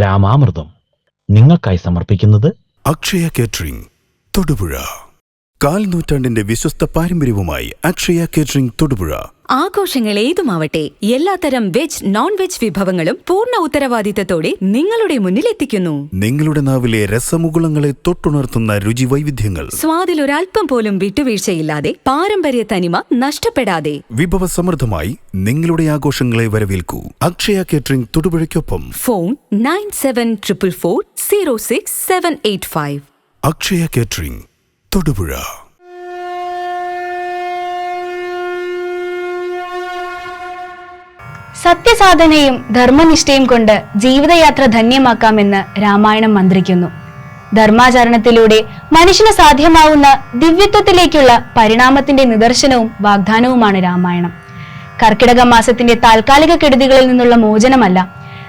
രാമാമൃതം നിങ്ങൾക്കായി സമർപ്പിക്കുന്നത് അക്ഷയ കേറ്ററിംഗ് തൊടുപുഴ. കാൽ നൂറ്റാണ്ടിന്റെ വിശ്വസ്ത പാരമ്പര്യവുമായി അക്ഷയ കേറ്ററിംഗ് തൊടുപുഴ. ആഘോഷങ്ങൾ ഏതുമാവട്ടെ എല്ലാത്തരം വെജ് നോൺ വെജ് വിഭവങ്ങളും പൂർണ ഉത്തരവാദിത്തത്തോടെ നിങ്ങളുടെ മുന്നിൽ എത്തിക്കുന്നു. നിങ്ങളുടെ നാവിലെ രസമുകുളങ്ങളെ തൊട്ടുണർത്തുന്ന രുചി വൈവിധ്യങ്ങൾ സ്വാദിൽ ഒരല്പം പോലും വിട്ടുവീഴ്ചയില്ലാതെ പാരമ്പര്യ തനിമ നഷ്ടപ്പെടാതെ. വിഭവസമൃദ്ധമായി നിങ്ങളുടെ ആഘോഷങ്ങളെ വരവേൽക്കൂ. Akshaya catering തൊടുപുഴയ്ക്കൊപ്പം. Phone nine seven triple four zero six seven eight five. Akshaya catering Thodupuzha. സത്യസാധനയും ധർമ്മനിഷ്ഠയും കൊണ്ട് ജീവിതയാത്ര ധന്യമാക്കാമെന്ന് രാമായണം മന്ത്രിക്കുന്നു. ധർമാചരണത്തിലൂടെ മനുഷ്യന് സാധ്യമാവുന്ന ദിവ്യത്വത്തിലേക്കുള്ള പരിണാമത്തിന്റെ നിദർശനവും വാഗ്ദാനവുമാണ് രാമായണം. കർക്കിടക മാസത്തിന്റെ താൽക്കാലിക കെടുതികളിൽ നിന്നുള്ള മോചനമല്ല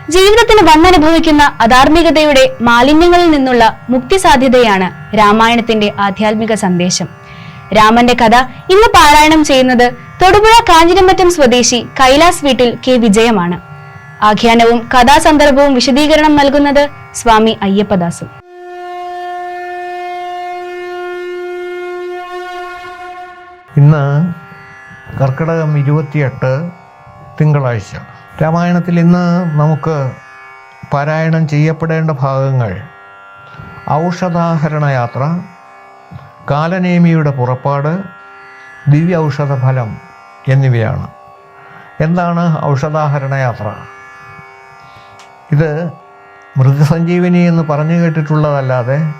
ജീവിതത്തിന് വന്നനുഭവിക്കുന്ന അധാർമികതയുടെ മാലിന്യങ്ങളിൽ നിന്നുള്ള മുക്തി സാധ്യതയാണ് രാമായണത്തിന്റെ ആധ്യാത്മിക സന്ദേശം. രാമന്റെ കഥ ഇന്ന് പാരായണം ചെയ്യുന്നത് തൊടുപുഴ കാഞ്ഞിരമറ്റം സ്വദേശി കൈലാസ് വീട്ടിൽ കെ വിജയമാണ്. ആഖ്യാനവും കഥാസന്ദർഭവും വിശദീകരണം നൽകുന്നത് സ്വാമി അയ്യപ്പദാസും. ഇന്ന് കർക്കിടകം ഇരുപത്തിയെട്ട് തിങ്കളാഴ്ച. രാമായണത്തിൽ ഇന്ന് നമുക്ക് പാരായണം ചെയ്യപ്പെടേണ്ട ഭാഗങ്ങൾ ഔഷധാഹരണ യാത്ര കാലനേമിയുടെ പുറപ്പാട് ദിവ്യ ഔഷധ ഫലം എന്നിവയാണ്. എന്താണ് ഔഷധാഹരണ യാത്ര? ഇത് മൃഗസഞ്ജീവനി എന്ന് പറഞ്ഞു കേട്ടിട്ടുള്ളതല്ലാതെ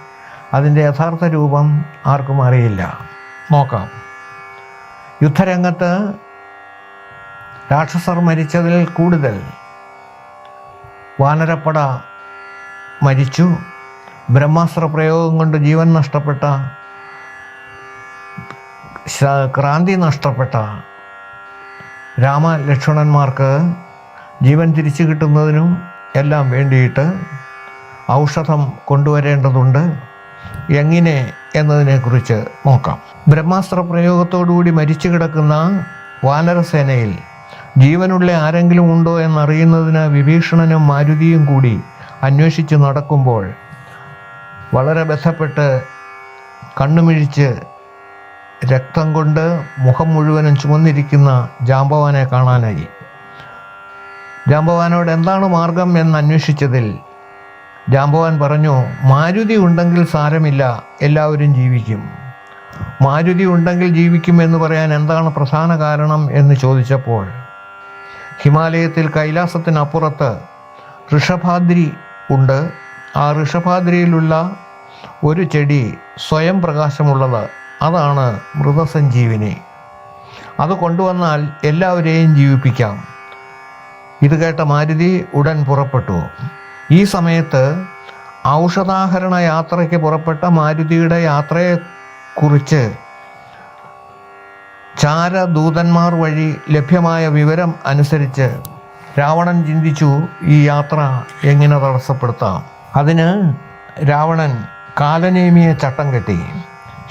അതിന്റെ യഥാർത്ഥ രൂപം ആർക്കും അറിയില്ല. നോക്കാം. യുദ്ധരംഗത്ത് രാക്ഷസർ മരിച്ചതിൽ കൂടുതൽ വാനരപ്പട മരിച്ചു. ബ്രഹ്മാസ്ത്ര പ്രയോഗം കൊണ്ട് ജീവൻ നഷ്ടപ്പെട്ട ക്രാന്തി നഷ്ടപ്പെട്ട രാമലക്ഷ്മണന്മാർക്ക് ജീവൻ തിരിച്ചു കിട്ടുന്നതിനും എല്ലാം വേണ്ടിയിട്ട് ഔഷധം കൊണ്ടുവരേണ്ടതുണ്ട്. എങ്ങനെ എന്നതിനെക്കുറിച്ച് നോക്കാം. ബ്രഹ്മാസ്ത്ര പ്രയോഗത്തോടുകൂടി മരിച്ചു കിടക്കുന്ന വാനരസേനയിൽ ജീവനുള്ള ആരെങ്കിലും ഉണ്ടോ എന്നറിയുന്നതിന് വിഭീഷണനും മാരുതിയും കൂടി അന്വേഷിച്ച് നടക്കുമ്പോൾ വളരെ ബന്ധപ്പെട്ട് കണ്ണുമിഴിച്ച് രക്തം കൊണ്ട് മുഖം മുഴുവനും ചുമന്നിരിക്കുന്ന ജാമ്പവാനെ കാണാനായി. ജാമ്പവാനോട് എന്താണ് മാർഗം എന്ന് അന്വേഷിച്ചതിൽ ജാമ്പവാൻ പറഞ്ഞു മാരുതി ഉണ്ടെങ്കിൽ സാരമില്ല എല്ലാവരും ജീവിക്കും. മാരുതി ഉണ്ടെങ്കിൽ ജീവിക്കും എന്ന് പറയാൻ എന്താണ് പ്രധാന കാരണം എന്ന് ചോദിച്ചപ്പോൾ ഹിമാലയത്തിൽ കൈലാസത്തിനപ്പുറത്ത് ഋഷഭാദ്രി ഉണ്ട്. ആ ഋഷഭാദ്രിയിലുള്ള ഒരു ചെടി സ്വയം പ്രകാശമുള്ളത് അതാണ് മൃതസഞ്ജീവിനി. അത് കൊണ്ടുവന്നാൽ എല്ലാവരെയും ജീവിപ്പിക്കാം. ഇത് കേട്ട മാരുതി ഉടൻ പുറപ്പെട്ടു. ഈ സമയത്ത് ഔഷധാഹരണ യാത്രയ്ക്ക് പുറപ്പെട്ട മാരുതിയുടെ യാത്രയെക്കുറിച്ച് ചാരദൂതന്മാർ വഴി ലഭ്യമായ വിവരം അനുസരിച്ച് രാവണൻ ചിന്തിച്ചു ഈ യാത്ര എങ്ങനെ തടസ്സപ്പെടുത്താം. അതിന് രാവണൻ കാലനേമിയെ ചട്ടം കെട്ടി.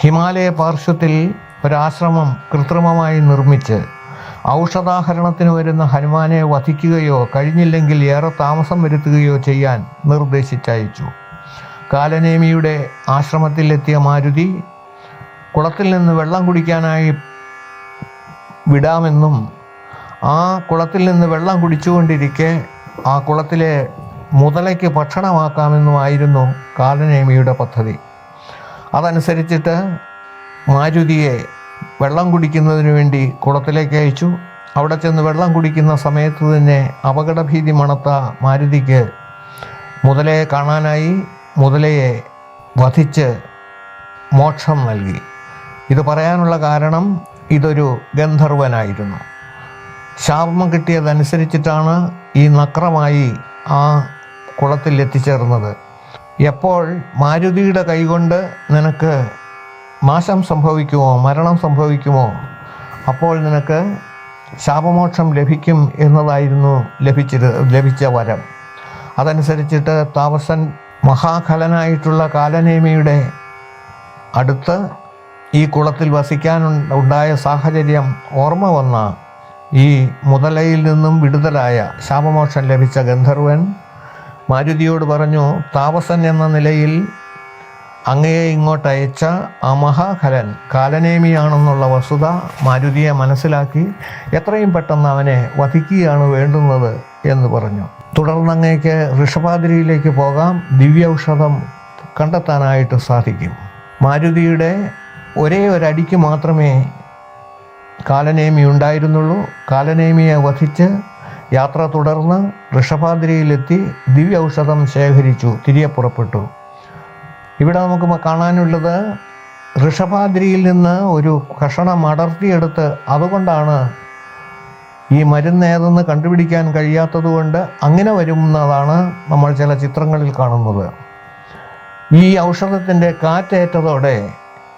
ഹിമാലയ പാർശ്വത്തിൽ ഒരാശ്രമം കൃത്രിമമായി നിർമ്മിച്ച് ഔഷധാഹരണത്തിന് വരുന്ന ഹനുമാനെ വധിക്കുകയോ കഴിഞ്ഞില്ലെങ്കിൽ ഏറെ താമസം വരുത്തുകയോ ചെയ്യാൻ നിർദ്ദേശിച്ചയച്ചു. കാലനേമിയുടെ ആശ്രമത്തിലെത്തിയ മാരുതി കുളത്തിൽ നിന്ന് വെള്ളം കുടിക്കാനായി വിടാമെന്നും ആ കുളത്തിൽ നിന്ന് വെള്ളം കുടിച്ചുകൊണ്ടിരിക്കെ ആ കുളത്തിലെ മുതലയ്ക്ക് ഭക്ഷണമാക്കാമെന്നുമായിരുന്നു കാലനേമിയുടെ പദ്ധതി. അതനുസരിച്ചിട്ട് മാരുതിയെ വെള്ളം കുടിക്കുന്നതിന് വേണ്ടി കുളത്തിലേക്ക് അയച്ചു. അവിടെ ചെന്ന് വെള്ളം കുടിക്കുന്ന സമയത്ത് തന്നെ അപകടഭീതി മണത്ത മാരുതിക്ക് മുതലയെ കാണാനായി മുതലയെ വധിച്ച് മോക്ഷം നൽകി. ഇത് പറയാനുള്ള കാരണം ഇതൊരു ഗന്ധർവനായിരുന്നു. ശാപം കിട്ടിയതനുസരിച്ചിട്ടാണ് ഈ നക്രമായി ആ കുളത്തിൽ എത്തിച്ചേർന്നത്. എപ്പോൾ മാരുതിയുടെ കൈകൊണ്ട് നിനക്ക് നാശം സംഭവിക്കുമോ മരണം സംഭവിക്കുമോ? അപ്പോൾ നിനക്ക് ശാപമോക്ഷം ലഭിക്കും എന്നതായിരുന്നു ലഭിച്ചത് ലഭിച്ച വരം. അതനുസരിച്ചിട്ട് താമസൻ മഹാഖലനായിട്ടുള്ള കാലനേമിയുടെ അടുത്ത് ഈ കുളത്തിൽ വസിക്കാൻ ഉണ്ടായ സാഹചര്യം ഓർമ്മ വന്ന ഈ മുതലയിൽ നിന്നും വിടുതലായ ശാപമോക്ഷം ലഭിച്ച ഗന്ധർവൻ മാരുതിയോട് പറഞ്ഞു താപസൻ എന്ന നിലയിൽ അങ്ങയെ ഇങ്ങോട്ട് അയച്ച മഹാഖലൻ കാലനേമിയാണെന്നുള്ള വസ്തുത മാരുതിയെ മനസ്സിലാക്കി എത്രയും പെട്ടെന്ന് അവനെ വധിക്കുകയാണ് വേണ്ടുന്നത് എന്ന് പറഞ്ഞു. തുടർന്ന് അങ്ങേക്ക് ഋഷഭാദ്രിയിലേക്ക് പോകാം. ദിവ്യൌഷധം കണ്ടെത്താനായിട്ട് സാധിക്കും. മാരുതിയുടെ ഒരേ ഒരടിക്ക് മാത്രമേ കാലനേമി ഉണ്ടായിരുന്നുള്ളൂ. കാലനേമിയെ വധിച്ച് യാത്ര തുടർന്ന് ഋഷഭാദ്രിയിലെത്തി ദിവ്യ ഔഷധം ശേഖരിച്ചു തിരികെ പുറപ്പെട്ടു. ഇവിടെ നമുക്ക് കാണാനുള്ളത് ഋഷഭാദ്രിയിൽ നിന്ന് ഒരു കഷണം അടർത്തിയെടുത്ത് അതുകൊണ്ടാണ് ഈ മരുന്ന് ഏതെന്ന് കണ്ടുപിടിക്കാൻ കഴിയാത്തതുകൊണ്ട് അങ്ങനെ വരുന്നതാണ് നമ്മൾ ചില ചിത്രങ്ങളിൽ കാണുന്നത്. ഈ ഔഷധത്തിന്റെ കാറ്റേറ്റതോടെ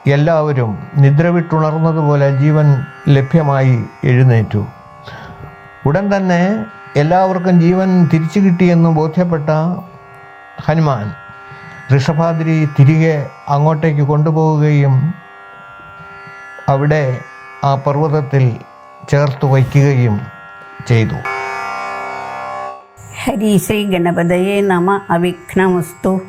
എല്ലാവരും നിദ്രവിട്ടുണർന്നതുപോലെ ജീവൻ ലഭ്യമായി എഴുന്നേറ്റു. ഉടൻ തന്നെ എല്ലാവർക്കും ജീവൻ തിരിച്ചു കിട്ടിയെന്ന് ബോധ്യപ്പെട്ട ഹനുമാൻ ഋഷഭാദ്രി തിരികെ അങ്ങോട്ടേക്ക് കൊണ്ടുപോവുകയും അവിടെ ആ പർവതത്തിൽ ചേർത്ത് വയ്ക്കുകയും ചെയ്തു. ഹരി ശ്രീ ഗണപതയെ നമ. അവിഘ്നമസ്തു.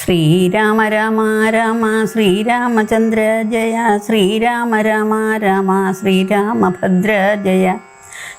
ശ്രീരാമ രാമ രാമ ശ്രീരാമചന്ദ്ര ജയ ശ്രീരാമ രാമ രാമ ശ്രീരാമഭദ്ര ജയ.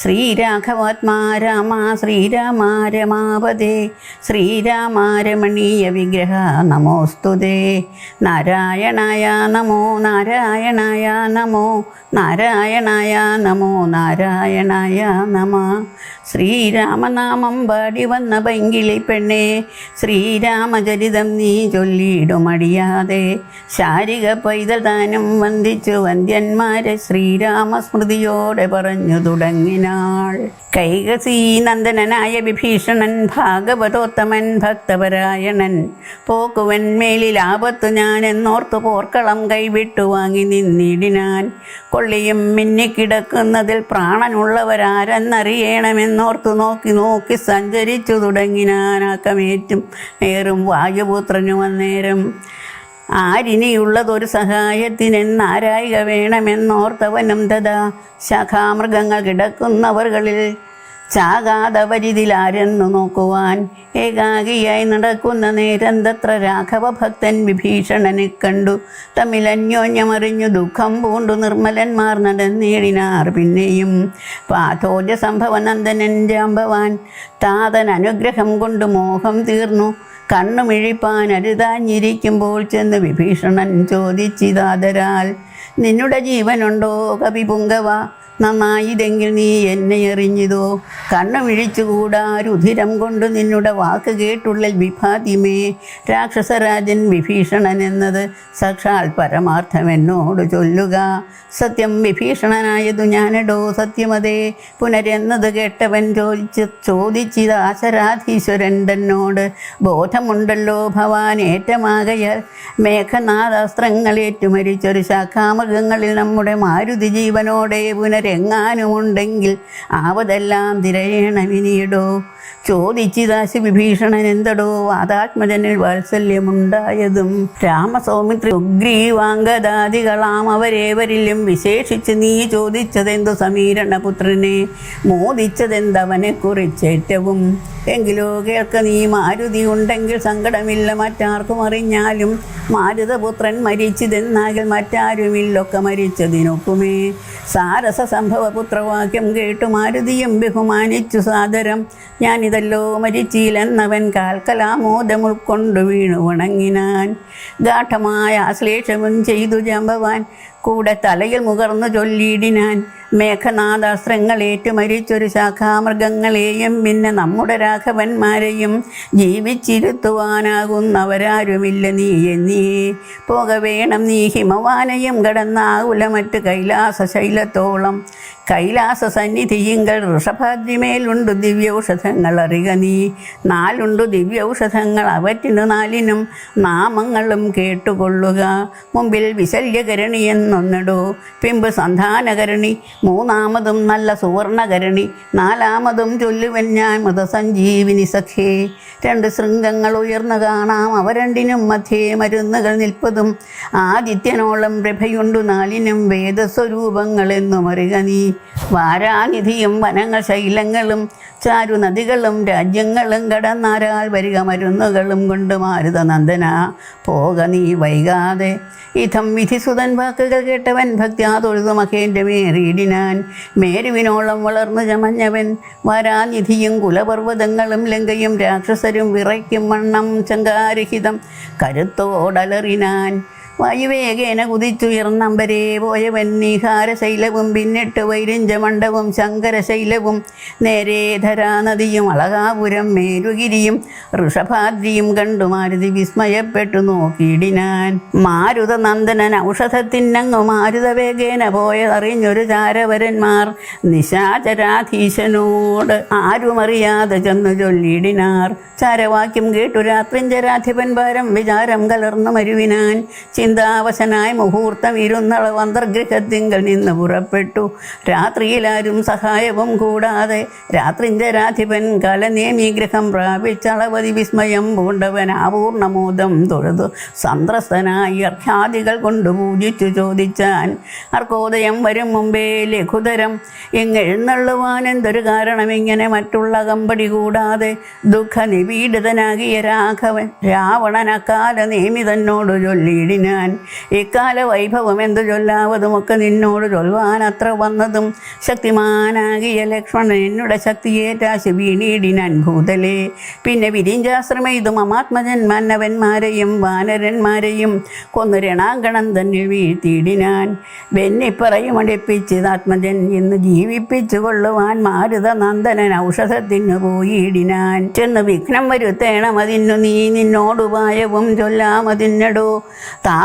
ശ്രീരാഘവാത്മാ രാമ ശ്രീരാമ രമാപദേ ശ്രീരാമ രമണീയ വിഗ്രഹ നമോസ്തുതേ. നാരായണായ നമോ നാരായണായ നമോ നാരായണായ നമോ നാരായണായ നമ. ശ്രീരാമനാമം പാടി വന്ന പൈങ്കിളി പെണ്ണെ ശ്രീരാമചരിതം നീ ചൊല്ലിയിടുമടിയാതെ. ശാരിക പൈതൽ താനും വന്ദിച്ചു വന്ദ്യന്മാരെ ശ്രീരാമസ്മൃതിയോടെ പറഞ്ഞു തുടങ്ങിനാൾ കൈകസീ നന്ദനനായ വിഭീഷണൻ ഭാഗവതോത്തമൻ ഭക്തപരായണൻ. പോക്കുവൻ മേലിൽ ആപത്തു ഞാൻ എന്നോർത്തു പോർക്കളം കൈവിട്ടു വാങ്ങി നിന്നിടിനാൻ. കൊള്ളിയും മിന്നിക്കിടക്കുന്നതിൽ പ്രാണനുള്ളവരാരെന്നറിയണമെന്നോർത്തു നോക്കി നോക്കി സഞ്ചരിച്ചു തുടങ്ങിനാൻ ആക്കമേറ്റും. ഏറും വായുപുത്രനു അന്നേരം ആരിനിയുള്ളതൊരു സഹായത്തിനെന്നാരായിക വേണമെന്നോർത്തവനും തഥാ ശാഖാമൃഗങ്ങൾ കിടക്കുന്നവർകളിൽ ചാകാതവരിതിലാരെന്നു നോക്കുവാൻ ഏകാകിയായി നടക്കുന്ന നേരം തത്ര രാഘവ ഭക്തൻ വിഭീഷണനെ കണ്ടു. തമ്മിലന്യോന്യമറിഞ്ഞു ദുഃഖം പൂണ്ടു നിർമ്മലന്മാർ നടന്നേടിനാർ പിന്നെയും. പാഥോജ സംഭവനന്ദനൻ ജാമ്പവാൻ താതൻ അനുഗ്രഹം കൊണ്ട് മോഹം തീർന്നു. കണ്ണുമിഴിപ്പാൻ അരുതാഞ്ഞിരിക്കുമ്പോൾ ചെന്ന് വിഭീഷണൻ ചോദിച്ചിതാതരാൽ നിന്നുടെ ജീവനുണ്ടോ? കവിപുങ്കവ നന്നായിതെങ്കിൽ നീ എന്നെ എറിഞ്ഞിതോ? കണ്ണു വിഴിച്ചുകൂടാ രുധിരം കൊണ്ട് നിന്നുടെ വാക്ക് കേട്ടുള്ളിൽ വിഭാതിമേ. രാക്ഷസരാജൻ വിഭീഷണൻ എന്നത് സാക്ഷാൽ പരമാർത്ഥം എന്നോട് ചൊല്ലുക. സത്യം വിഭീഷണനായതു ഞാനെടോ? സത്യമതേ പുനരെന്നത് കേട്ടവൻ ചോദിച്ച് ചോദിച്ചിത് ആശരാധീശ്വരൻ തന്നോട് ബോധമുണ്ടല്ലോ ഭവാൻ ഏറ്റമാകയാൽ മേഘനാഥാസ്ത്രങ്ങളേറ്റു മരിച്ചൊരു ശാഖാമൃഗങ്ങളിൽ നമ്മുടെ മാരുതി ജീവനോടെ പുനരെങ്ങാനുമുണ്ടെങ്കിൽ ആവതെല്ലാം തിരയണമിനിയിടോ? ചോദിച്ചിതാശി വിഭീഷണൻ എന്തടോ വാതാത്മജനിൽ വാത്സല്യമുണ്ടായതും രാമസൗമിത്രി ഉഗ്രീവാംഗദാദികളാം അവരേവരിലും വിശേഷിച്ച് നീ ചോദിച്ചതെന്തു സമീരണപുത്രനെ? മോദിച്ചതെന്തവനെ കുറിച്ചേറ്റവും എങ്കിലോ കേൾക്ക നീ മാരുതി ഉണ്ടെങ്കിൽ സങ്കടമില്ല മറ്റാർക്കും അറിഞ്ഞാലും മാരുതപുത്രൻ മരിച്ചതെന്നാകിൽ മറ്റാരുമില്ലൊക്കെ മരിച്ചതിനൊക്കുമേ സാരസ സംഭവ പുത്രവാക്യം കേട്ടു മാരുതിയും ബഹുമാനിച്ചു സാദരം. ഞാനിതല്ലോ മരിച്ചില്ലെന്നവൻ കാൽക്കലാമോദം ഉൾക്കൊണ്ടു വീണു വണങ്ങിനാൻ. ഗാഠമായ ആശ്ലേഷമും ചെയ്തു ജാമ്പവാൻ. കൂടെ തലയിൽ മുകർന്നു ചൊല്ലിയിടിനാൻ മേഘനാഥാസ്ത്രങ്ങളേറ്റു മരിച്ചൊരു ശാഖാമൃഗങ്ങളെയും പിന്നെ നമ്മുടെ രാഘവന്മാരെയും ജീവിച്ചിരുത്തുവാനാകുന്നവരാരുമില്ല നീ എന്നീ. പോക വേണം നീ ഹിമവാനയും കടന്നാകുല മറ്റ് കൈലാസ ശൈലത്തോളം കൈലാസ സന്നിധിയിങ്കൽ ഋഷഭാദ്രിമേലുണ്ട് ദിവ്യൌഷധങ്ങൾ അറിക നീ. നാലുണ്ടു ദിവ്യൌഷധങ്ങൾ അവറ്റിനു നാലിനും നാമങ്ങളും കേട്ടുകൊള്ളുക. മുമ്പിൽ വിശല്യകരണി എന്നൊന്നിടൂ. പിമ്പ് സന്ധാനകരണി മൂന്നാമതും നല്ല സുവർണകരണി നാലാമതും ചൊല്ലുവൻ ഞാൻ മൃതസഞ്ജീവിനി സഖേ രണ്ട് ശൃംഗങ്ങൾ ഉയർന്നു കാണാം അവ രണ്ടിനും മധ്യേ മരുന്നുകൾ നിൽപ്പതും. ആദിത്യനോളം പ്രഭയുണ്ടു നാലിനും വേദസ്വരൂപങ്ങളെന്നും അറിക നീ. വാരാനിധിയും വനങ്ങൾ ശൈലങ്ങളും ചാരുനദികളും രാജ്യങ്ങളും കടന്നാരാൽ വരിക മരുന്നുകളും കൊണ്ട് മാരുത നന്ദന പോക നീ വൈകാതെ. ഇതം വിധിസുതൻ വാക്കുകൾ കേട്ടവൻ ഭക്തിയാ തൊഴുതു മഹേന്റെ മേറിയിടിനാൻ. മേരുവിനോളം വളർന്നു ചമഞ്ഞവൻ വരാനിധിയും കുലപർവതങ്ങളും ലങ്കയും രാക്ഷസരും വിറയ്ക്കും വണ്ണം ചങ്കാരഹിതം കരുത്തോടലറിനാൻ. വായുവേഗേന കുതിച്ചുയർന്നമ്പരേ പോയ വന്നീഹാരശൈലവും പിന്നിട്ട് വൈരഞ്ചമണ്ഡവും ശങ്കരശൈലവും. നേരേ ധരാനദിയും അളകാപുരം മേരുഗിരിയും ഋഷഭാദ്രിയും കണ്ടു മാരുതി വിസ്മയപ്പെട്ടു നോക്കിയിടിനാൻ. മാരുത നന്ദനൻ ഔഷധത്തിനങ്ങു മാരുതവേഗേന പോയതറിഞ്ഞൊരു ചാരവരന്മാർ നിശാചരാധീശനോട് ആരുമറിയാതെ ചെന്നു ചൊല്ലിയിടിനാർ. ചാരവാക്യം കേട്ടു രാത്രിഞ്ചരാധിപൻ ഭാരം വിചാരം കലർന്നു മരുവിനാൻ. ചിന്താവശനായ മുഹൂർത്തം ഇരുന്നളവ് അന്തർഗൃഹത്തിങ്കൽ നിന്ന് പുറപ്പെട്ടു. രാത്രിയിലാരും സഹായവും കൂടാതെ രാത്രിഞ്ചരാധിപൻ കലനേമി ഗൃഹം പ്രാപിച്ചളവതി വിസ്മയം പൂണ്ടവൻ ആപൂർണമോദം തൊഴുതു. സന്ത്രസ്തനായി അർഖ്യാദികൾ കൊണ്ട് പൂജിച്ചു ചോദിച്ചാൻ അർക്കോദയം വരും മുമ്പേ ലഘുതരം. എങ്ങെഴുന്നള്ളുവാൻ എന്തൊരു കാരണം? ഇങ്ങനെ മറ്റുള്ള കമ്പടി കൂടാതെ ദുഃഖ നിപീഡിതനാകിയ രാഘവൻ നേമി തന്നോട് നിയമിതന്നോട് ചൊല്ലിയിടിനാൻ ഇക്കാല വൈഭവം എന്തു ചൊല്ലാവതുമൊക്കെ നിന്നോട് ചൊൽവാൻ അത്ര വന്നതും ശക്തിമാനാകിയ ലക്ഷ്മണൻ എന്നുടെ ശക്തിയേറ്റാശി വീണീടിനാൻ ഭൂതലേ പിന്നെ വിരിഞ്ചാശ്രമ ഇതും മന്നവന്മാരെയും വാനരന്മാരെയും കൊന്നു രണാങ്കണം തന്നിൽ വീഴ്ത്തിയിടിനാൻ. വെന്നിപ്പറയും അടിപ്പിച്ചതാത്മജൻ ഇന്ന് ജീവിപ്പിച്ചു കൊള്ളുവാൻ മാരുത നന്ദനൻ ഔഷധത്തിനു പോയിടിനാൻ. ചെന്ന് വിഘ്നം വരുത്തേണം അതിനു നീ നിന്നോടുപായവും ചൊല്ലാമതിന്നടോ.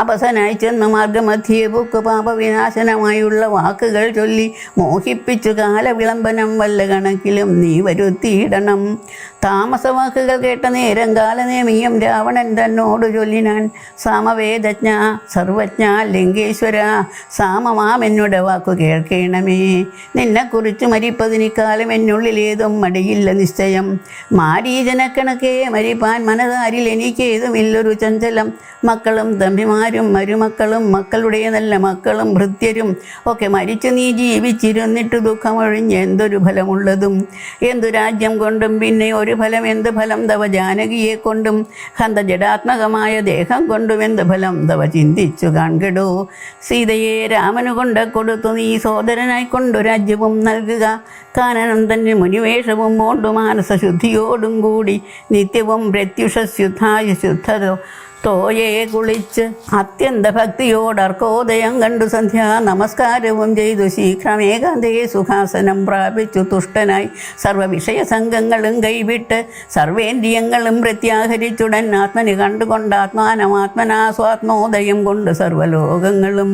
താപസനായി ചെന്ന് മാർഗമധ്യേ ബുക്ക് പാപവിനാശനമായുള്ള വാക്കുകൾ ചൊല്ലി മോഹിപ്പിച്ചു കാലവിളംബനം വല്ല കണക്കിലും നീ വരുത്തിയിടണം. താമസവാക്കുകൾ കേട്ട നേരം കാലനേമിയം രാവണൻ തന്നോട് ചൊല്ലിനാൻ സാമവേദജ്ഞ സർവജ്ഞ ലിംഗേശ്വര സാമമാം എന്നോട് വാക്കു കേൾക്കണമേ. നിന്നെക്കുറിച്ച് മരിപ്പതിനിക്കാലം എന്നുള്ളിൽ ഏതും മടിയില്ല നിശ്ചയം. മാരീജനക്കണക്കേ മരിപ്പാൻ മനതാരിൽ എനിക്കേതുമില്ലൊരു ചഞ്ചലം. മക്കളും തമ്പിമാരും മരുമക്കളും മക്കളുടെ നല്ല മക്കളും ഭൃത്യരും. ഒക്കെ മരിച്ചു നീ ജീവിച്ചിരുന്നിട്ട് ദുഃഖമൊഴിഞ്ഞ് എന്തൊരു ഫലമുള്ളതും? എന്തു രാജ്യം കൊണ്ടും പിന്നെ ഒരു ഫലം എന്ത് ഫലം? തവ ജാനകിയെ കൊണ്ടും ഹന്ത ജഡാത്മകമായ ദേഹം കൊണ്ടും എന്ത് ഫലം? തവ ചിന്തിച്ചു കാൺകെടോ സീതയെ രാമനു കൊണ്ട് കൊടുത്തു. നീ സോദരനായി കൊണ്ടു രാജ്യവും നൽകുക. കാനനം തന്നെ മുനിവേഷവും പോണ്ടു മാനസശുദ്ധിയോടും കൂടി നിത്യവും പ്രത്യുഷ ശുദ്ധായ ശുദ്ധതോ. തോയെ കുളിച്ച് അത്യന്ത ഭക്തിയോട് അർക്കോദയം കണ്ടു സന്ധ്യ നമസ്കാരവും ചെയ്തു. ശീഘ്രമേകാന്തേ സുഖാസനം പ്രാപിച്ചു. തുഷ്ടനായി സർവവിഷയ സംഘങ്ങളും കൈവിട്ട് സർവേന്ദ്രിയങ്ങളും പ്രത്യാഹരിച്ചുടൻ ആത്മനി കണ്ടുകൊണ്ട് ആത്മാനമാത്മനാ സ്വാത്മോദയം കൊണ്ട് സർവലോകങ്ങളും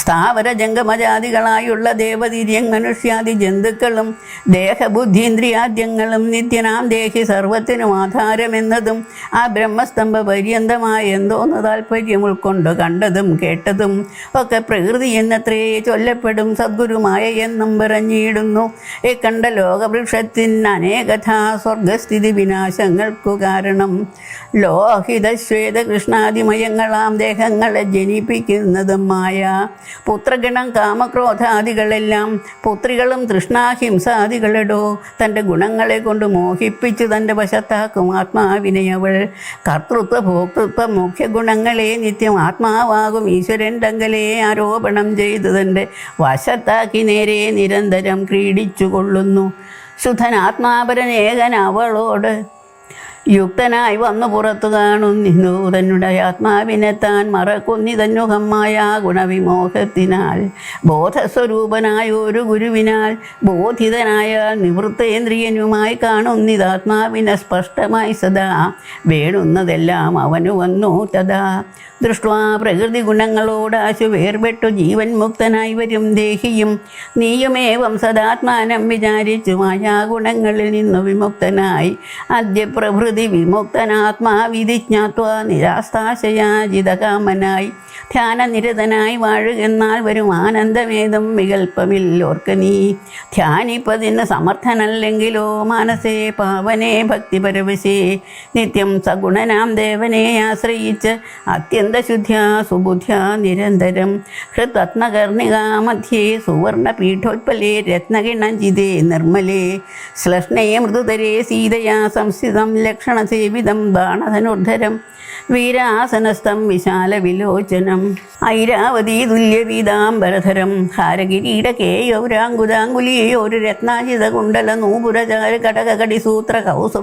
സ്ഥാവര ജംഗമജാതികളായുള്ള ദേവതിര്യൻ മനുഷ്യാദി ജന്തുക്കളും ദേഹബുദ്ധീന്ദ്രിയാദ്യങ്ങളും നിത്യനാം ദേഹി സർവത്തിനും ആധാരമെന്നതും ആ ബ്രഹ്മസ്തംഭ പര്യന്തമായ എന്തോന്ന് താല്പര്യം ഉൾക്കൊണ്ട് കണ്ടതും കേട്ടതും ഒക്കെ പ്രകൃതി എന്നത്രേ ചൊല്ലപ്പെടും. സദ്ഗുരുമായ എന്നും പറഞ്ഞിടുന്നു. ഈ കണ്ട ലോകവൃക്ഷത്തിൻ അനേകഥാ സ്വർഗസ്ഥിതി വിനാശങ്ങൾക്കു കാരണം. ലോഹിത ശ്വേത കൃഷ്ണാതിമയങ്ങളാം ദേഹങ്ങളെ ജനിപ്പിക്കുന്നതും മായ പുത്രഗണം കാമക്രോധാദികളെല്ലാം പുത്രികളും തൃഷ്ണാഹിംസാദികളെടോ തന്റെ ഗുണങ്ങളെ കൊണ്ട് മോഹിപ്പിച്ച് തന്റെ വശത്താക്കും ആത്മാവിനെ അവൾ. കർത്തൃത്വ ഭോക്തൃത്വ മുഖ്യ ഗുണങ്ങളെ നിത്യം ആത്മാവാകും ഈശ്വരൻ തങ്കലെ ആരോപണം ചെയ്തു തന്റെ വശത്താക്കി നേരെ നിരന്തരം ക്രീഡിച്ചു കൊള്ളുന്നു ശുദ്ധൻ അവളോട് യുക്തനായി വന്നു പുറത്തു കാണുന്നിന്നു തന്നുടെ ആത്മാവിനെ താൻ മറക്കുന്നിതന്നുഹമായ ഗുണവിമോഹത്തിനാൽ ബോധസ്വരൂപനായ ഒരു ഗുരുവിനാൽ ബോധിതനായ നിവൃത്തേന്ദ്രിയനുമായി കാണുന്നിതാത്മാവിനെ സ്പഷ്ടമായി സദാ വേണുന്നതെല്ലാം അവനു വന്നു തഥാ. ദൃഷ്ട്വാ പ്രകൃതി ഗുണങ്ങളോടാശു വേർപെട്ടു ജീവൻ മുക്തനായി വരും ദേഹിയും നീയുമേവം സദാത്മാനം വിചാരിച്ചു. മായാഗുണങ്ങളിൽ നിന്നു വിമുക്തനായി. അദ്യ പ്രഭൃതി വിമുക്തനാത്മാവിധിജ്ഞാത്വ നിരാസ്താശയാജിതകാമനായി ധ്യാനനിരതനായി വാഴുകെന്നാൽ വരും ആനന്ദമേതും വികൽപ്പമില്ലോർക്ക് നീ. ധ്യാനിപ്പതിന് സമർത്ഥനല്ലെങ്കിലോ മാനസേ പാവനേ ഭക്തിപരവശേ. നിത്യം സഗുണനാം ദേവനെ ആശ്രയിച്ച് അത്യന്തശുദ്ധ്യാ സുബുദ്ധ്യാ നിരന്തരം ഹൃതത്നകർണികാമധ്യേ സുവർണപീഠോത്പലേ രത്നകിണഞ്ചിതേ നിർമ്മലേ. ശ്ലഷ്ണേ മൃദുതരേ സീതയാ സംസ്ഥിതം ലക്ഷണസേവിതം ബാണധനുർധരം വീരാസനസ്ഥം വിശാല വിലോചനം ഐരാവതി തുല്യവീതാംബരധരം. ഹാരകിരീടകേയൗരാങ്കുലാങ്കുലിയോരു രത്നാജിത കുണ്ടല നൂപുരചാര കടകടി സൂത്ര കൗസു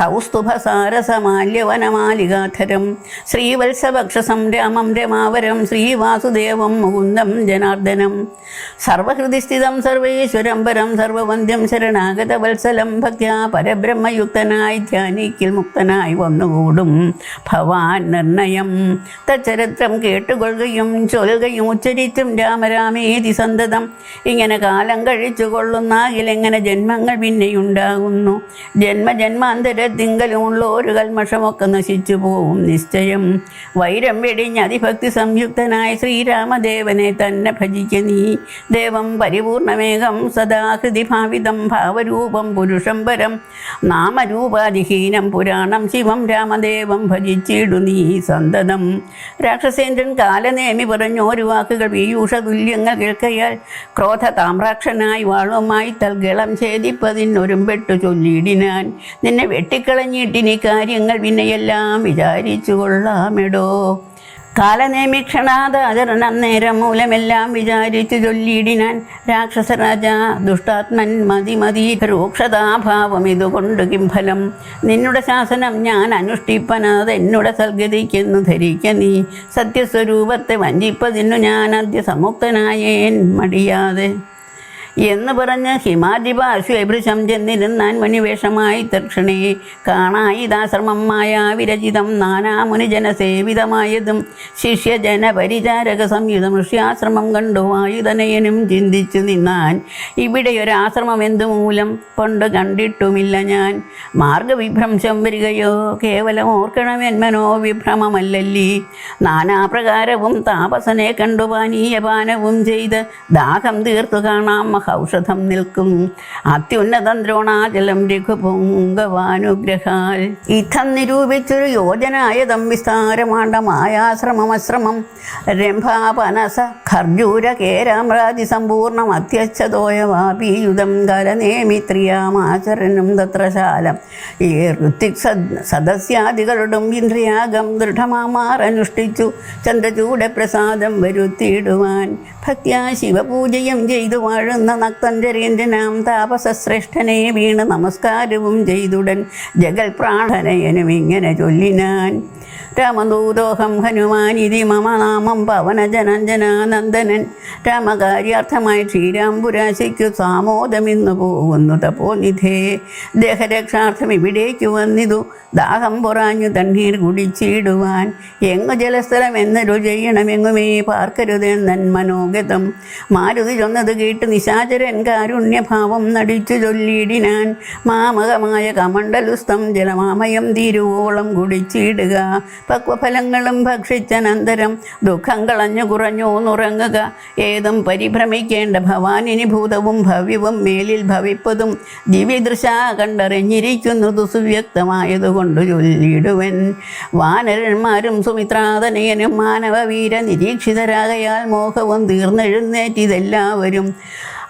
കൗസ്തുഭസാരസമാല്യവനമാലികാധരം. ശ്രീവത്സഭക്ഷസം രാമം രമാവരം. ശ്രീവാസുദേവം മുകുന്ദം ജനാർദ്ദനം. സർവഹൃതിസ്ഥിതം സർവേശ്വരം പരം ശരണാഗത വത്സലം ഭക്യാ പരബ്രഹ്മയുക്തനായി ധ്യാനിക്കിൽ മുക്തനായി വന്നുകൂടും ഭവാൻ നിർണയം. തച്ചരിത്രം കേട്ടുകൊള്ളുകയും ചൊല്ലുകയും ഉച്ചരിച്ചും രാമരാമേതി സന്തതം. ഇങ്ങനെ കാലം കഴിച്ചു കൊള്ളുന്നാകിലെങ്ങനെ ജന്മങ്ങൾ പിന്നെയുണ്ടാകുന്നു. ജന്മജന്മാന്തരത്തിങ്കലുമുള്ള ഒരു കൽമഷമൊക്കെ നശിച്ചു പോവും നിശ്ചയം. വൈരം വെടിഞ്ഞ് അതിഭക്തി സംയുക്തനായ ശ്രീരാമദേവനെ തന്നെ ഭജിക്ക നീ. ദേവം പരിപൂർണമേകം സദാഹൃതി ഭാവിതം ഭാവരൂപം പുരുഷം പരം നാമരൂപാധിഹീനം പുരാണം ശിവം രാമദേവം ഭജിച്ചിടു. നീ സന്തതം. രാക്ഷസേന്ദ്രൻ കാലനേമി പറഞ്ഞോരു വാക്കുകൾ പീയൂഷ തുല്യങ്ങൾ കേൾക്കയാൽ ക്രോധ താമ്രാക്ഷനായി വാളുമായി തൽഗളം ഛേദിപ്പതിനൊരുമ്പെട്ടു ചൊല്ലിയിടിനാൻ. നിന്നെ വെട്ടിക്കളഞ്ഞിട്ടിനി കാര്യങ്ങൾ പിന്നെയെല്ലാം വിചാരിച്ചു കൊള്ളാമെടോ. കാലനേമിക്ഷണാദാചരണം മൂലമെല്ലാം വിചാരിച്ചു ചൊല്ലിയിടിനാൻ രാക്ഷസരാജ ദുഷ്ടാത്മൻ മതി മതി രൂക്ഷതാഭാവം ഇതുകൊണ്ട് കിംഫലം. നിന്നുടെ ശാസനം ഞാൻ അനുഷ്ഠിപ്പനത് എന്നുടെ സൽഗതിക്കെന്നു ധരിക്ക നീ. സത്യസ്വരൂപത്തെ വഞ്ചിപ്പതിനു ഞാൻ അദ്യ സമുക്തനായേൻ മടിയാതെ. എന്ന് പറഞ്ഞ് ഹിമാധിപാശ്വഭൃശം ചെന്നിരുന്നാൻ മണിവേഷമായി തർക്ഷണേ കാണായിതാശ്രമം മായാവിരചിതം നാനാമുനിജനസേവിതമായതും ശിഷ്യജന പരിചാരക സംയുതം ഋഷ്യാശ്രമം കണ്ടു ആയുധനയനും ചിന്തിച്ചു നിന്നാൻ. ഇവിടെ ഒരാശ്രമം എന്തു മൂലം കൊണ്ട് കണ്ടിട്ടുമില്ല ഞാൻ. മാർഗവിഭ്രംശം വരികയോ കേവലം ഓർക്കണമെന്മനോ വിഭ്രമമല്ലല്ലീ നാനാപ്രകാരവും താപസനെ കണ്ടു പാനീയപാനവും ചെയ്ത് ദാഹം തീർത്തു കാണാം മഹൌഷധം നിൽക്കും. അത്യുന്നതം ദ്രോണാചലം രഘുപൊങ്കവാനുഗ്രഹാൽ. ഇത്തം നിരൂപിച്ചൊരു യോജനായതം വിസ്താരമാണ്ടമായാശ്രമമശ്രമം രംഭാപനസ ഖർജൂര കേരാമ്രാജി സമ്പൂർണം അത്യച്ഛതോയവാപീയുധം കരനേമിത്രിയാമാചരണം കരനേമിത്രിയാമാചരനും ശാലം ഈ ഋത്തിക് സദ് സദസ്യാദികളുടും ഇന്ദ്രിയാഗം ദൃഢമാമാറനുഷ്ഠിച്ചു ചന്ദ്രചൂട പ്രസാദം വരുത്തിയിടുവാൻ ഭക്ത്യാ ശിവപൂജയും ചെയ്തു വാഴുന്ന നക്തഞ്ചരേന്ദ്രനാം താപസശ്രേഷ്ഠനെ വീണ് നമസ്കാരവും ചെയ്തുടൻ ജഗൽ പ്രാണനയനും ഇങ്ങനെ ചൊല്ലിനാൻ. രാമദൂതോഹം ഹനുമാൻ ഇതി മമ നാമം പവനജനഞ്ജനാനന്ദനൻ. രാമകാര്യാർത്ഥമായി ശ്രീരാംപുരാശിക്കു സാമോദമിന്നു പോകുന്നു. തപോനിധേ ദേഹരക്ഷാർത്ഥം ഇവിടേക്ക് വന്നിതു. ദാഹം പൊറാഞ്ഞു തണ്ണീർ കുടിച്ചിടുവാൻ. എങ്ങു ജലസ്ഥലം എന്നൊരു ചെയ്യണമെങ്ങുമേ പാർക്കരുതെന്നൻ മനോഗതം. മാരുതി ചൊന്നത് കേട്ട് നിശാചരൻ കാരുണ്യഭാവം നടിച്ചു ചൊല്ലിയിടിനാൻ. മാമകമായ കമണ്ഡലുസ്തം ജലമാമയം തീരുവോളം കുടിച്ചിടുക. പക്വഫലങ്ങളും ഭക്ഷിച്ചനന്തരം ദുഃഖം കളഞ്ഞു കുറഞ്ഞു നുറങ്ങുക. ഏതും പരിഭ്രമിക്കേണ്ട ഭവാനിനി ഭൂതവും ഭവ്യവും മേലിൽ ഭവിപ്പതും ദിവ്യദൃശ കണ്ടറിഞ്ഞിരിക്കുന്നത് സുവ്യക്തമായതുകൊണ്ട് ചൊല്ലിടുവൻ. വാനരന്മാരും സുമിത്രാതനയനും മാനവവീര നിരീക്ഷിതരാകയാൽ മോഹവും തീർന്നെഴുന്നേറ്റിതെല്ലാവരും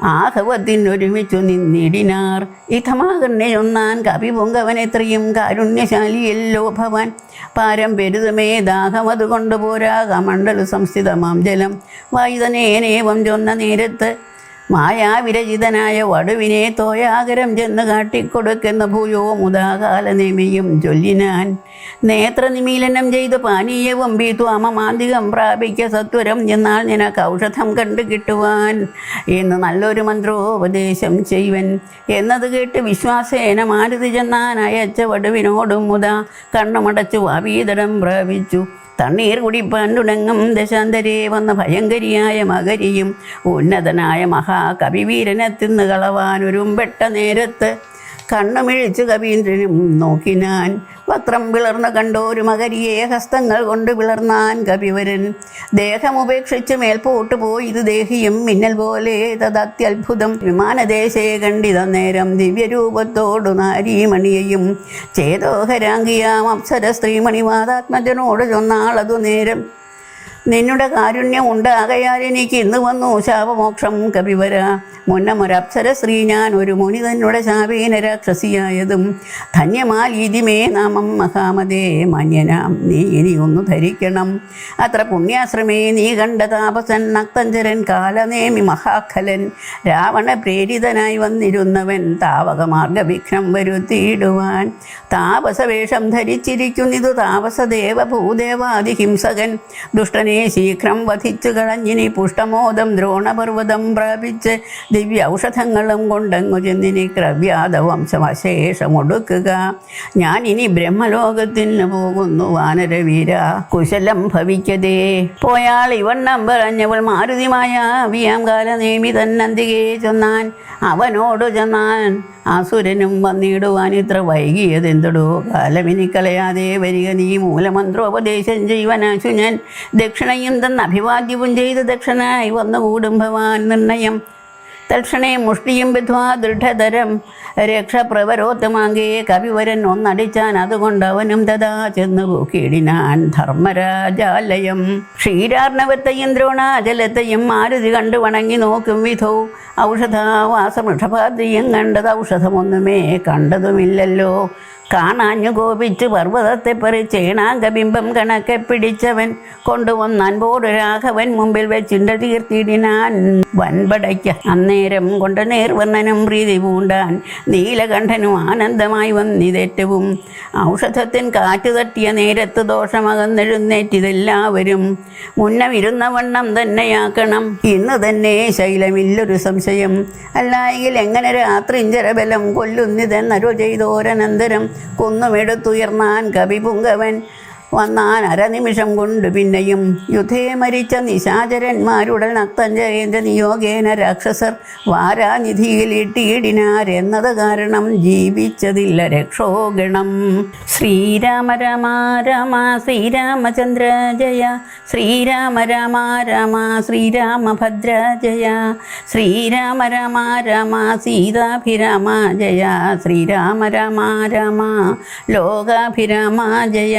ആഹവത്തിനൊരുമിച്ചു നിന്നിടിനാർ. ഇഥമാകർണയൊന്നാൻ കവി പൊങ്കവനെത്രയും കാരുണ്യശാലിയല്ലോ ഭവൻ പാരം പെരുതമേ അതുകൊണ്ട് പോരാകമണ്ഡല കമണ്ഡല സംസ്ഥിതമാം ജലം. വായുധനേനേവം ചൊന്ന നേരത്ത് മായാവിരചിതനായ വടുവിനെ തോയാകരം ചെന്ന് കാട്ടിക്കൊടുക്കുന്ന ഭൂയോ മുതാകാല നിമിയും ചൊല്ലിനാൻ. നേത്രനിമീലനം ചെയ്ത് പാനീയവും ബീത്വാമമാന്തികം പ്രാപിക്ക സത്വരം എന്നാൽ നിനക്ക് ഔഷധം കണ്ടു കിട്ടുവാൻ എന്ന് നല്ലൊരു മന്ത്രോപദേശം ചെയ്യുവൻ എന്നത് കേട്ട് വിശ്വാസേന മാരുതി ചെന്നാൻ അയച്ച വടുവിനോടും മുത കണ്ണുമടച്ചു വാവീതരം പ്രാപിച്ചു. തണ്ണീർ കുടിപ്പാൻ തുടങ്ങും ദശാന്തരേ വന്ന ഭയങ്കരിയായ മകരിയും ഉന്നതനായ മഹാകവിവീരനെ തിന്ന് കളവാനൊരുമ്പെട്ട നേരത്ത് കണ്ണുമിഴിച്ച് കവീന്ദ്രനും നോക്കിനാൻ വക്രം വിളർന്ന കണ്ടോരു മകരിയെ ഹസ്തങ്ങൾ കൊണ്ട് വിളർന്നാൻ കവിവരൻ. ദേഹമുപേക്ഷിച്ച് മേൽപോട്ട് പോയി ഇത് ദേഹിയും മിന്നൽ പോലെ തദത്യത്ഭുതം. വിമാനദേശേ കണ്ടിത നേരം ദിവ്യരൂപത്തോടു നാരീമണിയെയും. ചേതോഹരാംഗിയാം അപ്സര സ്ത്രീമണിവാദാത്മജനോട് ചൊന്നാളതു നേരം. നിന്നുടെ കാരുണ്യം ഉണ്ടാകയാൽ എനിക്ക് ഇന്ന് വന്നു. ശാപമോക്ഷം കവിവര മുന്നമൊരപ്സര സ്ത്രീ ഞാൻ ഒരു മുനി തന്നുടെ ശാപീന രാക്ഷസിയായതും ധന്യമാൽ ഇതിമേ നാമം മഹാമതേ മാന്യനാം. നീ ഇനി ഒന്ന് ധരിക്കണം. അത്ര പുണ്യാശ്രമേ നീ കണ്ട താപസൻ നക്തഞ്ചരൻ കാലനേമി മഹാഖലൻ. രാവണ പ്രേരിതനായി വന്നിരുന്നവൻ താവകമാർഗവിഘ്നം വരുത്തിയിടുവാൻ. താപസവേഷം ധരിച്ചിരിക്കുന്നിതു താപസദേവ ഭൂദേവാദിഹിംസകൻ ദുഷ്ടനെ ശീഘ്രം വധിച്ചു കളഞ്ഞിനി പുഷ്ടമോദം ദ്രോണപർവതം പ്രാപിച്ച് ദിവ്യ ഔഷധങ്ങളും കൊണ്ടങ്ങു ചെന്നിനി ക്രവ്യാത വംശമശേഷമൊടുക്കുക ഞാൻ ഇനി ബ്രഹ്മലോകത്തിന് പോകുന്നു വാനരവീര. കുശലം ഭവിക്കതേ. പോയാൾ ഇവണ്ണം പറഞ്ഞവൾ മാരുതിമായ വിയാം കാലനേമി തന്നന്തികെ ചെന്നാൻ അവനോട് ചെന്നാൻ. അസുരനും വന്നിടുവാൻ ഇത്ര വൈകിയതെന്തടോ കാലമിനി കളയാതെ വരിക. നീ മൂലമന്ത്രോപദേശം ചെയ്യുവനാശു ഞാൻ ദക്ഷിണയും തന്ന അഭിവാദ്യവും ചെയ്ത് ദക്ഷിണായി വന്നുകൂടും ഭവാൻ. നിർണയം തൽക്ഷണേ മുഷ്ടിയും വിധ്വാ ദൃഢതരം രക്ഷപ്രവരോത്തമാങ്കേ കവിവരൻ ഒന്നടിച്ചാൻ അതുകൊണ്ട് അവനും തഥാ ചെന്നു പൂക്കിയിടിനാൻ ധർമ്മരാജാലയം ക്ഷീരാർണവത്തെയും ദ്രോണാചലത്തെയും മാരുതി കണ്ടു വണങ്ങി നോക്കും വിധോ. ഔഷധാവാസമൃഷഭാദ്രിയും കണ്ടത് ഔഷധമൊന്നുമേ കണ്ടതുമില്ലല്ലോ. കാണാഞ്ഞു കോപിച്ച് പർവതത്തെ പറിച്ചേണാങ്കബിംബം കണക്കെ പിടിച്ചവൻ കൊണ്ടുവന്നാൻ കൊണ്ടുവന്നൻപോട് രാഘവൻ മുമ്പിൽ വെച്ചിണ്ട തീർത്തിടിനാൻ വൻപടയ്ക്ക. അന്നേരം കൊണ്ട് നേർവർണനും പ്രീതി പൂണ്ടാൻ നീലകണ്ഠനും ആനന്ദമായി വന്നിതേറ്റവും. ഔഷധത്തിൻ കാറ്റു തട്ടിയ നേരത്ത് ദോഷമകന്നെഴുന്നേറ്റിതെല്ലാവരും മുന്നമിരുന്ന വണ്ണം തന്നെയാക്കണം. ഇന്ന് തന്നെ ശൈലമില്ലൊരു സംശയം. അല്ലായെങ്കിൽ എങ്ങനെ രാത്രിഞ്ചരബലം കൊല്ലുന്നിതെന്നരു ചെയ്തോരനന്തരം കുന്നുമെടുത്തുയർന്നാൻ കവിപുങ്കവൻ വന്നാൻ അരനിമിഷം കൊണ്ട് പിന്നെയും. യുദ്ധേ മരിച്ച നിശാചരന്മാരുടെ നക്തഞ്ചരേന്ദ്ര നിയോഗേന രാക്ഷസർ വാരാനിധിയിൽ ഇട്ടിയിടിനാരെന്നത് കാരണം ജീവിച്ചതില്ല രക്ഷോഗണം. ശ്രീരാമ രാമ രാമ ശ്രീരാമചന്ദ്ര ജയ. ശ്രീരാമ രാമ രാമ ശ്രീരാമഭദ്ര ജയ. ശ്രീരാമ രാമ രാമ സീതാഭിരാമ ജയ. ശ്രീരാമ രാമ രാമ ലോകാഭിരാമ ജയ.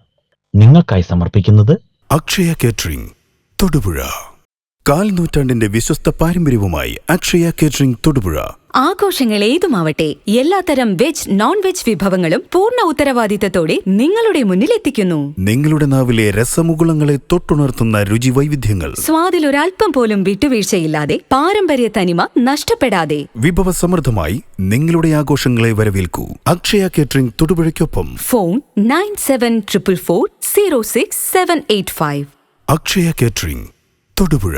നിങ്ങൾക്കായി സമർപ്പിക്കുന്നത് അക്ഷയ കേറ്ററിംഗ് തൊടുപുഴ. കാൽ നൂറ്റാണ്ടിന്റെ വിശ്വസ്ത പാരമ്പര്യവുമായി അക്ഷയ കേറ്ററിംഗ് തൊടുപുഴ. ആഘോഷങ്ങൾ ഏതുമാവട്ടെ എല്ലാത്തരം വെജ് നോൺ വെജ് വിഭവങ്ങളും പൂർണ ഉത്തരവാദിത്തത്തോടെ നിങ്ങളുടെ മുന്നിൽ എത്തിക്കുന്നു. നിങ്ങളുടെ നാവിലെ രസമുകുളങ്ങളെ തൊട്ടുണർത്തുന്ന രുചി വൈവിധ്യങ്ങൾ സ്വാദിൽ ഒരൽപ്പം പോലും വിട്ടുവീഴ്ചയില്ലാതെ പാരമ്പര്യ തനിമ നഷ്ടപ്പെടാതെ. വിഭവസമൃദ്ധമായി നിങ്ങളുടെ ആഘോഷങ്ങളെ വരവേൽക്കൂ. Akshaya catering തൊടുപുഴയ്ക്കൊപ്പം. Phone nine seven triple four zero six seven eight five. Akshaya catering Thodupuzha.